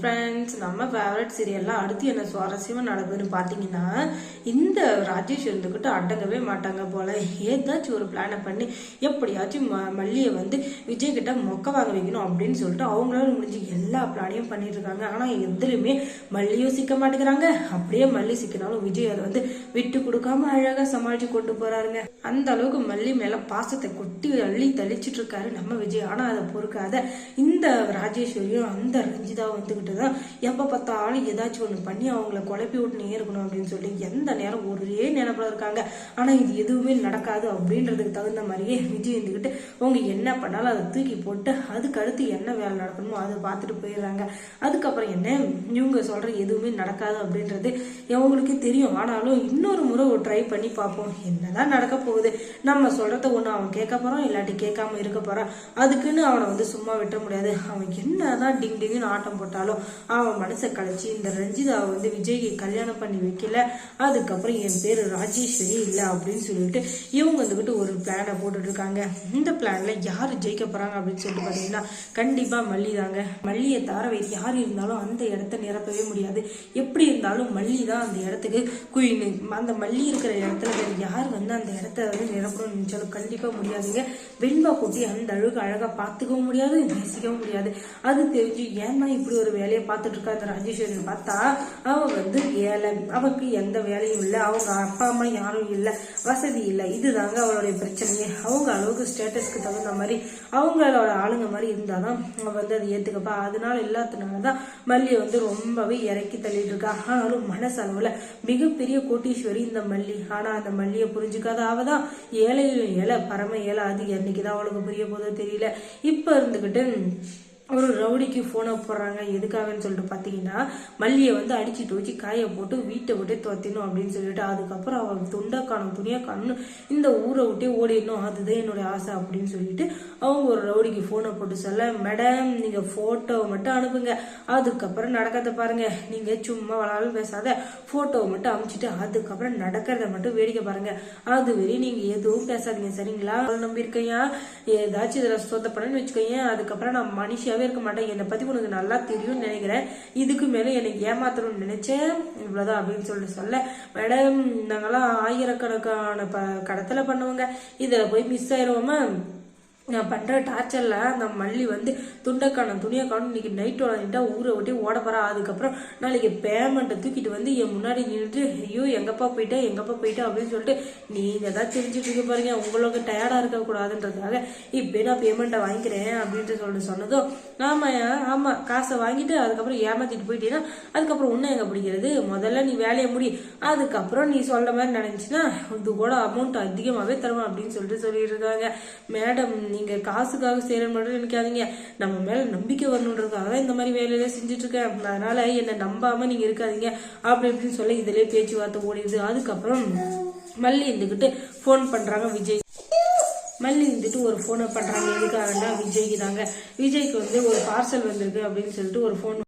Friends நம்ம favourite சீரியல்லாம் அடுத்து என்ன சுவாரஸ்யமாக நடக்குதுன்னு பார்த்தீங்கன்னா இந்த ராஜேஷ் இருந்துக்கிட்டு அடங்கவே மாட்டாங்க போல. ஏதாச்சும் ஒரு பிளானை பண்ணி எப்படியாச்சும் ம மல்லியை வந்து விஜய் கிட்ட மொக்க வாங்க வைக்கணும் அப்படின்னு சொல்லிட்டு அவங்களால முடிஞ்சு எல்லா பிளானையும் பண்ணிட்டு இருக்காங்க ஆனால் எதுலையுமே மல்லியும் சிக்க மாட்டேங்கிறாங்க. அப்படியே மல்லி சிக்கினாலும் விஜய் அதை வந்து விட்டு கொடுக்காம அழகாக சமாளித்து கொண்டு போகிறாருங்க அந்த அளவுக்கு மல்லி மேலே பாசத்தை கொட்டி அள்ளி தெளிச்சிட்டு இருக்காரு நம்ம விஜய். ஆனால் அதை பொறுக்காத இந்த ராஜேஸ்வரியும் அந்த ரஞ்சிதா வந்துகிட்டு தான் எப்ப பார்த்தாலும் ஏதாச்சும் ஒண்ணு பண்ணி அவங்கள குழப்பி விட்டுனே இருக்கணும் அப்படின்னு சொல்லி எந்த நேரம் ஒரே நினைப்புல இருக்காங்க. ஆனா இது எதுவுமே நடக்காது அப்படின்றதுக்கு தகுந்த மாதிரியே விஜய் இருந்துகிட்டு அவங்க என்ன பண்ணாலும் அதை தூக்கி போட்டு அதுக்கு அடுத்து என்ன வேலை நடக்கணுமோ அதை பார்த்துட்டு போயிடுறாங்க. அதுக்கப்புறம் என்ன? இவங்க சொல்ற எதுவுமே நடக்காது அப்படின்றது அவங்களுக்கு தெரியும். ஆனாலும் இன்னொரு முறை ஒரு ட்ரை பண்ணி பார்ப்போம். என்னதான் நடக்க போகுது? நம்ம சொல்றத ஒண்ணு அவன் கேட்க போறான் இல்லாட்டி கேட்காம இருக்க போறான். அதுக்குன்னு அவனை வந்து சும்மா விட்ட முடியாது. அவன் என்னதான் டிங் டிங்னு ஆட்டம் போட்டாலும் அவன் மனசை கலைச்சி இந்த ரஞ்சிதாவை வந்து விஜய்க்கு கல்யாணம் பண்ணி வைக்கல. அதுக்கப்புறம் என் பேர் ராஜேஸ்வரி இல்லை அப்படின்னு சொல்லிட்டு இவங்க வந்துகிட்டு ஒரு பிளானை போட்டுட்டு இருக்காங்க இந்த பிளானில் யார் ஜெயிக்க போறாங்க அப்படின்னு சொல்லிட்டு பார்த்தீங்கன்னா கண்டிப்பாக மல்லி தாங்க. மல்லியை தார வைத்து யார் இருந்தாலும் அந்த இடத்த நிரப்பவே முடியாது. எப்படி இருந்தாலும் மல்லி தான் அந்த இடத்துக்கு குயின் அந்த மல்லி இருக்கிற இடத்துல வேறு யார் வந்து அந்த இடத்த வந்து நிரப்பணும்னு நினைச்சாலும் கண்டிப்பாக முடியாதுங்க. வெண்பா கூட்டி அந்த அளவுக்கு அழகாக பார்த்துக்கவும் முடியாது நேசிக்கவும் முடியாது. அது தெரிஞ்சு ஏன்னா இப்படி ஒரு வேலையை பார்த்துட்டு இருக்கா அந்த ராஜேஸ்வரி பார்த்தா அவள் வந்து ஏழை. அவளுக்கு எந்த வேலையும் இல்லை. அவங்க அப்பா அம்மா யாரும் இல்லை. வசதி இல்லை. இதுதாங்க அவளுடைய பிரச்சனையே. அவங்க அளவுக்கு ஸ்டேட்டஸ்க்கு தகுந்த மாதிரி அவங்களோட ஆளுங்க மாதிரி இருந்தால் தான் அவள் வந்து அதை ஏற்றுக்கப்பா அதனால இல்லாததுனால தான் மல்லியை வந்து ரொம்பவே இறக்கி தள்ளிட்டு இருக்கா ஆனாலும் மனசளவில் மிகப்பெரிய கோட்டீஸ்வரி இந்த மல்லி. ஆனால் அந்த மல்லியை புரிஞ்சுக்காத அவதான் ஏழையிலும் ஏழை பரம ஏழை. அது என்னைக்குதான் அவளுக்கு புரிய போதோ தெரியல. இப்போ இருந்துக்கிட்டு ஒரு ரவுடிக்கு ஃபோனை போடுறாங்க. எதுக்காகன்னு சொல்லிட்டு பார்த்தீங்கன்னா மல்லியை வந்து அடிச்சு வச்சு காய போட்டு வீட்டை விட்டு துவத்திடணும் அப்படின்னு சொல்லிட்டு அதுக்கப்புறம் அவள் துண்டக்கானும் துணியாக்கானும் இந்த ஊரை விட்டே ஓடிடணும். அதுதான் என்னுடைய ஆசை அப்படின்னு சொல்லிட்டு அவங்க ஒரு ரவுடிக்கு ஃபோனை போட்டு சொல்ல மேடம் நீங்கள் ஃபோட்டோவை மட்டும் அனுப்புங்க. அதுக்கப்புறம் நடக்கிறத பாருங்க. நீங்கள் சும்மா வளாலும் பேசாத. ஃபோட்டோவை மட்டும் அனுப்பிச்சிட்டு அதுக்கப்புறம் நடக்கிறத மட்டும் வேடிக்கை பாருங்க. அது வரையும் நீங்கள் எதுவும் பேசாதீங்க. சரிங்களா? நம்பியிருக்கையா ஏதாச்சும் இதில் சொத்த பண்ணு வச்சுக்கோங்க அதுக்கப்புறம் நான் மனுஷியாவே இருக்க மாட்டேன். என்னை பற்றி உனக்கு நல்லா தெரியும்னு நினைக்கிறேன். இதுக்கு மேலே என்னை ஏமாத்தணும்னு நினைச்சேன். இவ்வளோதான் அப்படின்னு சொல்லிட்டு சொல்ல. மேடம் நாங்களாம் ஆயிரக்கணக்கான ப கடத்தலை பண்ணுவோங்க. இதில் போய் மிஸ் ஆயிடுவோமா? நான் பண்ணுற டார்ச்சரில் அந்த மல்லி வந்து துண்டைக்கான துணியை காணும் இன்றைக்கி நைட் விளாண்டுட்டா ஊரை ஓட்டி ஓட போறா. அதுக்கப்புறம் நாளைக்கு பேமெண்ட்டை தூக்கிட்டு வந்து என் முன்னாடி நின்றுட்டு ஐயோ எங்கப்பா போயிட்டா? எங்கப்பா போயிட்டா? அப்படின்னு சொல்லிட்டு நீங்கள் தான் தெரிஞ்சுட்டு இருக்க பாருங்க உங்களுக்கு டயர்டாக இருக்கக்கூடாதுன்றதுக்காக இப்போ நான் பேமெண்ட்டை வாங்கிக்கிறேன். அப்படின்ட்டு சொல்லிட்டு சொன்னதும் ஆமாம் ஆமாம் காசை வாங்கிட்டு அதுக்கப்புறம் ஏமாற்றிட்டு போயிட்டீங்கன்னா அதுக்கப்புறம் ஒன்றும் எங்கே பிடிக்கிறது? முதல்ல நீ வேலையை முடி. அதுக்கப்புறம் நீ சொல்கிற மாதிரி நினச்சின்னா இது கூட அமௌண்ட் அதிகமாகவே தருவேன் அப்படின்னு சொல்லிட்டு சொல்லிட்டு இருக்காங்க. மேடம் நீங்கள் காசுக்காக செய்கிற மட்டும் நினைக்காதீங்க. நம்ம மேலே நம்பிக்கை வரணுன்றதுக்காக தான் இந்த மாதிரி வேலையில செஞ்சுட்ருக்கேன். அதனால் என்னை நம்பாமல் நீங்கள் இருக்காதீங்க. அப்படி இப்படின்னு சொல்ல இதிலே பேச்சுவார்த்தை ஓடிடுது. அதுக்கப்புறம் மல்லி இருந்துக்கிட்டு ஃபோன் பண்ணுறாங்க விஜய். மல்லி இருந்துட்டு ஒரு ஃபோனை பண்ணுறாங்க எதுக்காகன்னா விஜய்க்கு தாங்க. விஜய்க்கு வந்து ஒரு பார்சல் வந்திருக்கு அப்படின்னு சொல்லிட்டு ஒரு ஃபோன்